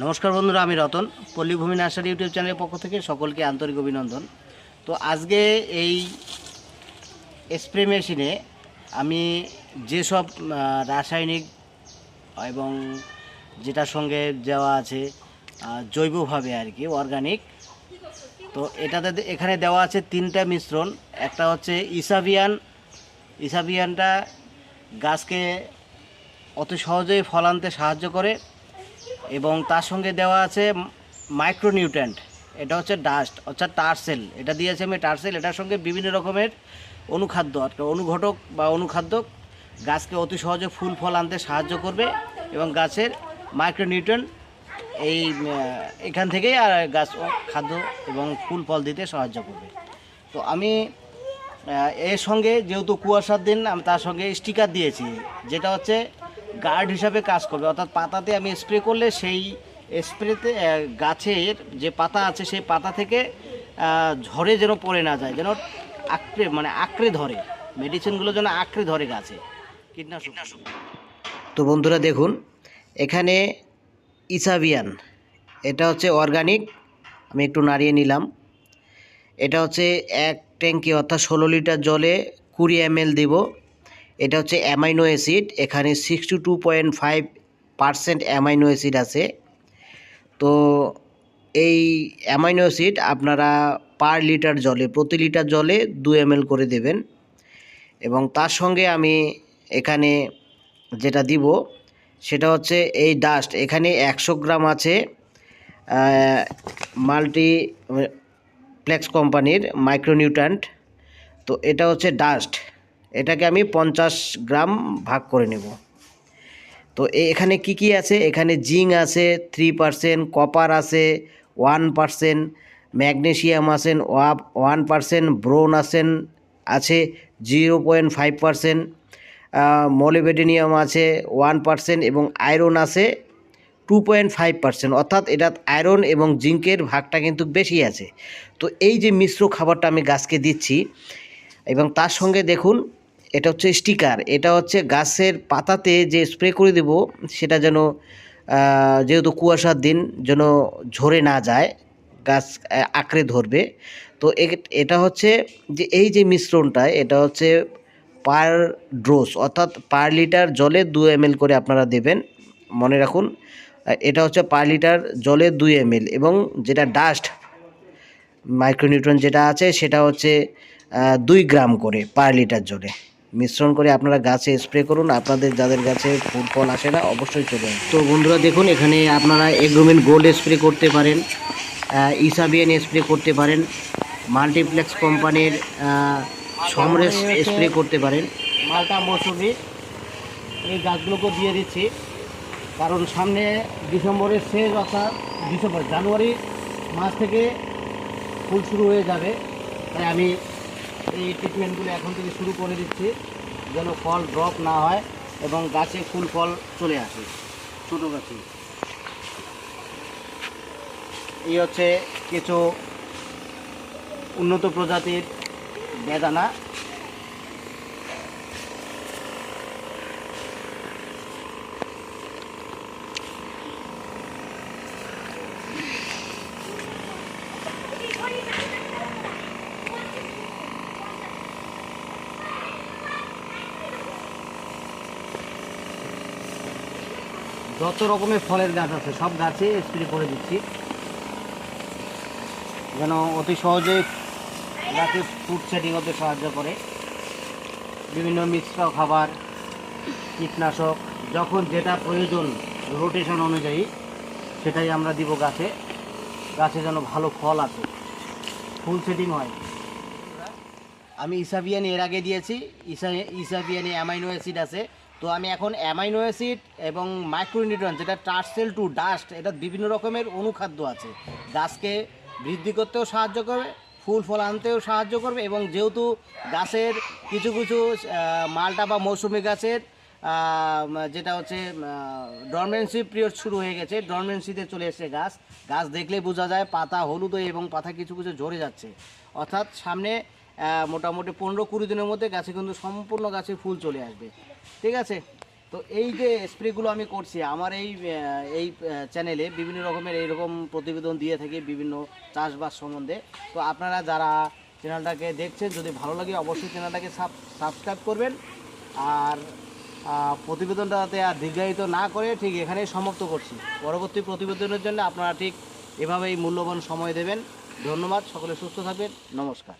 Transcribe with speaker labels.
Speaker 1: নমস্কার বন্ধুরা, আমি রতন। পল্লীভূমি নার্সারি ইউটিউব চ্যানেলের পক্ষ থেকে সকলকে আন্তরিক অভিনন্দন। তো আজকে এই স্প্রে মেশিনে আমি যেসব রাসায়নিক এবং যেটার সঙ্গে দেওয়া আছে জৈবভাবে আর কি অর্গানিক তো এটাতে এখানে দেওয়া আছে তিনটা মিশ্রণ। একটা হচ্ছে ইসাবিয়ান ইসাবিয়ানটা গাছকে অতি সহজেই ফল আনতে সাহায্য করে। এবং তার সঙ্গে দেওয়া আছে মাইক্রোনিউট্রেন্ট এটা হচ্ছে ডাস্ট অর্থাৎ টার্সেল এটা দিয়েছে আমি টার্সেল এটার সঙ্গে বিভিন্ন রকমের অনুখাদ্য অর্থাৎ অনুঘটক বা অনুখাদ্য গাছকে অতি সহজে ফুল, ফল আনতে সাহায্য করবে এবং গাছের মাইক্রোনিউট্রেন্ট এই এখান থেকেই আর গাছ খাদ্য এবং ফুল, ফল দিতে সাহায্য করবে। তো আমি এর সঙ্গে যেহেতু কুয়াশার দিন, আমি তার সঙ্গে স্টিকার দিয়েছি, যেটা হচ্ছে গার্ড হিসাবে কাজ করবে। অর্থাৎ পাতাতে আমি স্প্রে করলে সেই স্প্রেতে গাছের যে পাতা আছে সেই পাতা থেকে ঝড়ে যেন পড়ে না যায়, যেন আঁকড়ে মানে আঁকড়ে ধরে। মেডিসিনগুলো যেন আঁকড়ে ধরে গাছে। কীটনাশক। তো বন্ধুরা দেখুন, এখানে ইসাবিয়ান এটা হচ্ছে অর্গানিক, আমি একটু নাড়িয়ে নিলাম। এটা হচ্ছে এক ট্যাঙ্কি, অর্থাৎ ষোলো লিটার জলে কুড়ি এম এল দিব। এটা হচ্ছে অ্যামাইনো অ্যাসিড, এখানে sixty two point five percent amino acid আছে। তো এই অ্যামাইনো অ্যাসিড আপনারা পার লিটার জলে, প্রতি লিটার জলে দু এম করে দেবেন। এবং তার সঙ্গে আমি এখানে যেটা দিব, সেটা হচ্ছে এই ডাস্ট এখানে একশো গ্রাম আছে মাল্টি ফ্লেক্স কোম্পানির মাইক্রোনিউট্রান্ট তো এটা হচ্ছে ডাস্ট এটাকে আমি পঞ্চাশ গ্রাম ভাগ করে নেব। তো এখানে কি কি আছে? এখানে জিঙ্ক আছে, থ্রি পারসেন্ট, কপার আছে, ওয়ান পারসেন্ট, ম্যাগনেশিয়াম আছেন ওয়ান পারসেন্ট, ব্রোন আছেন আছে, zero point five percent molybdenum আছে, ওয়ান পারসেন্ট এবং আয়রন আছে টু পয়েন্ট ফাইভ পার্সেন্ট। অর্থাৎ এটা আয়রন এবং জিঙ্কের ভাগটা কিন্তু বেশি আছে। তো এই যে মিশ্র খাবারটা আমি গাছকে দিচ্ছি, এবং তার সঙ্গে দেখুন এটা হচ্ছে স্টিকার, এটা হচ্ছে গাছের পাতাতে যে স্প্রে করে দেব, সেটা যেন যেহেতু কুয়াশার দিন যেন ঝরে না যায়, গাছ আঁকড়ে ধরবে। তো এটা হচ্ছে যে এই যে মিশ্রণটা, এটা হচ্ছে পার ড্রোস অর্থাৎ পার লিটার জলে দু এম করে আপনারা দেবেন, মনে রাখুন। এটা হচ্ছে পার লিটার জলে দুই এম এবং যেটা ডাস্ট, মাইক্রোনিউট্রন যেটা আছে, সেটা হচ্ছে দুই গ্রাম করে পার লিটার জলে। মিশ্রণ করে আপনারা গাছে স্প্রে করুন। আপনাদের যাদের গাছে ফুল ফল আসে না অবশ্যই চলে তো বন্ধুরা দেখুন এখানে আপনারা এগ্রোমিন গোল্ড স্প্রে করতে পারেন ইসাবিয়ান স্প্রে করতে পারেন মাল্টিপ্লেক্স কোম্পানির সমরেশ স্প্রে করতে পারেন। মালটা মৌসুমি। এই গাছগুলোকে দিয়ে দিচ্ছি। কারণ সামনে ডিসেম্বরের শেষ অর্থাৎ ডিসেম্বর জানুয়ারি মাস থেকে ফুল শুরু হয়ে যাবে। তাই আমি এই ট্রিটমেন্টগুলো এখন থেকে শুরু করে দিচ্ছি, যেন ফল ড্রপ না হয় এবং গাছে ফুল ফল চলে আসে, ছোটো গাছে। এই হচ্ছে কিছু উন্নত প্রজাতির বেদানা। যত রকমের ফলের গাছ আছে, সব গাছে স্প্রে করে দিচ্ছি। যেন অতি সহজে গাছে ফুড সেটিং হতে সাহায্য করে। বিভিন্ন মিশ্র খাবার, কীটনাশক, যখন যেটা প্রয়োজন রোটেশন অনুযায়ী, সেটাই আমরা দিব গাছে। গাছে যেন ভালো ফল আসে। ফুল সেটিং হয়। আমি ইসাবিয়ান এর আগে দিয়েছি। ইসা ইসাবিয়ানে অ্যামাইনো অ্যাসিড আছে। তো আমি এখন অ্যামাইনো অ্যাসিড এবং মাইক্রোনিউট্রন যেটা টার্সেল টু ডাস্ট, এটা বিভিন্ন রকমের অনুখাদ্য আছে। গাছকে বৃদ্ধি করতেও সাহায্য করবে, ফুল ফল আনতেও সাহায্য করবে এবং যেহেতু গাছের কিছু কিছু মালটা বা মৌসুমি গাছের যেটা হচ্ছে ডরমেন্সি পিরিয়ড শুরু হয়ে গেছে ডরমেন্সিতে চলে এসেছে গাছ। গাছ দেখলেই বোঝা যায় পাতা হলুদ এবং পাতা কিছু কিছু ঝরে যাচ্ছে। অর্থাৎ সামনে মোটামুটি পনেরো কুড়ি দিনের মধ্যে গাছে কিন্তু সম্পূর্ণ গাছে ফুল চলে আসবে। ঠিক আছে? তো এই যে স্প্রেগুলো আমি করছি, আমার এই এই চ্যানেলে বিভিন্ন রকমের এইরকম প্রতিবেদন দিয়ে থাকি বিভিন্ন চাষবাস সম্বন্ধে। তো আপনারা যারা চ্যানেলটাকে দেখছেন, যদি ভালো লাগে অবশ্যই চ্যানেলটাকে সাবস্ক্রাইব করবেন। আর প্রতিবেদনটাতে আর দীর্ঘায়িত না করে ঠিক এখানেই সমাপ্ত করছি। পরবর্তী প্রতিবেদনের জন্য আপনারা ঠিক এভাবেই মূল্যবান সময় দেবেন। ধন্যবাদ, সকলে সুস্থ থাকবেন। নমস্কার।